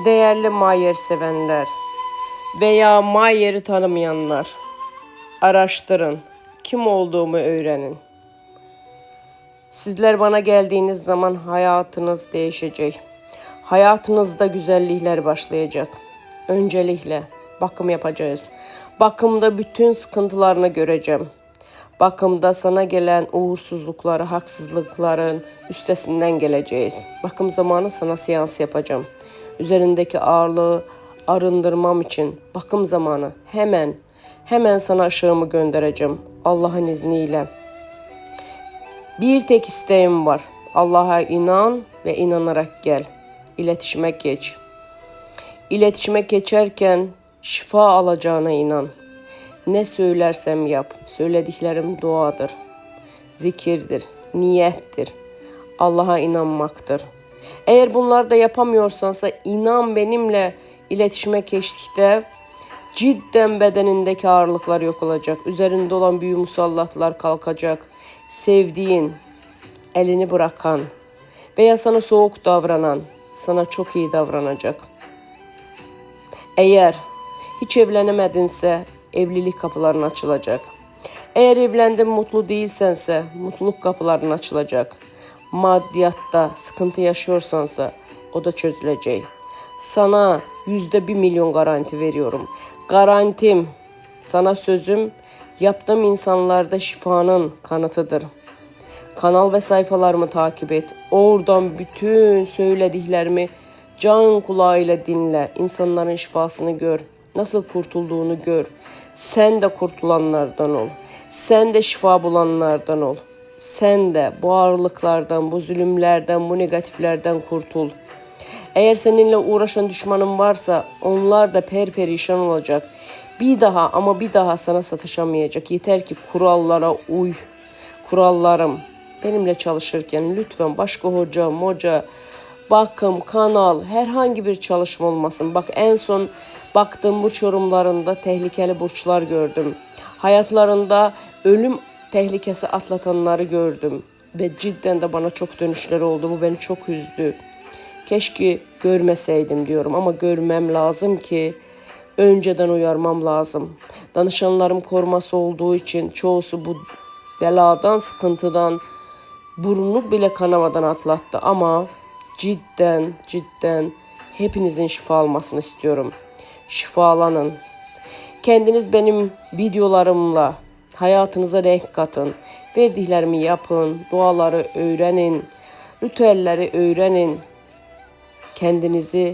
Değerli Mayer sevenler veya Mayer'i tanımayanlar araştırın. Kim olduğumu öğrenin. Sizler bana geldiğiniz zaman hayatınız değişecek. Hayatınızda güzellikler başlayacak. Öncelikle bakım yapacağız. Bakımda bütün sıkıntılarını göreceğim. Bakımda sana gelen uğursuzlukları, haksızlıkların üstesinden geleceğiz. Bakım zamanı sana seans yapacağım. Üzerindeki ağırlığı arındırmam için bakım zamanı hemen hemen sana ışığımı göndereceğim Allah'ın izniyle. Bir tek isteğim var. Allah'a inan ve inanarak gel. İletişime geç. İletişime geçerken şifa alacağına inan. Ne söylersem yap. Söylediklerim duadır. Zikirdir, niyettir. Allah'a inanmaktır. Eğer bunları da yapamıyorsansa inan benimle iletişime geçtikte cidden bedenindeki ağırlıklar yok olacak. Üzerinde olan büyü musallatlar kalkacak. Sevdiğin, elini bırakan veya sana soğuk davranan sana çok iyi davranacak. Eğer hiç evlenemedinse evlilik kapıların açılacak. Eğer evlendin mutlu değilsense mutluluk kapıların açılacak. Maddiyatta sıkıntı yaşıyorsansa o da çözülecek. Sana yüzde bir milyon garanti veriyorum. Garantim, sana sözüm, yaptığım insanlarda şifanın kanıtıdır. Kanal ve sayfalarımı takip et. Oradan bütün söylediklerimi can kulağıyla dinle. İnsanların şifasını gör. Nasıl kurtulduğunu gör. Sen de kurtulanlardan ol. Sen de şifa bulanlardan ol. Sen de bu ağırlıklardan, bu zulümlerden, bu negatiflerden kurtul. Eğer seninle uğraşan düşmanın varsa onlar da perperişan olacak. Bir daha ama bir daha sana satışamayacak. Yeter ki kurallara uy. Kurallarım benimle çalışırken lütfen başka hoca, moca, bakım, kanal herhangi bir çalışma olmasın. Bak en son baktığım burç yorumlarında tehlikeli burçlar gördüm. Hayatlarında ölüm tehlikesi atlatanları gördüm. Ve cidden de bana çok dönüşleri oldu. Bu beni çok üzdü. Keşke görmeseydim diyorum ama görmem lazım ki önceden uyarmam lazım. Danışanlarım koruması olduğu için çoğusu bu beladan, sıkıntıdan burnu bile kanamadan atlattı ama cidden cidden hepinizin şifa almasını istiyorum. Şifalanın. Kendiniz benim videolarımla hayatınıza renk katın. Verdiklerimi yapın, duaları öğrenin, ritüelleri öğrenin. Kendinizi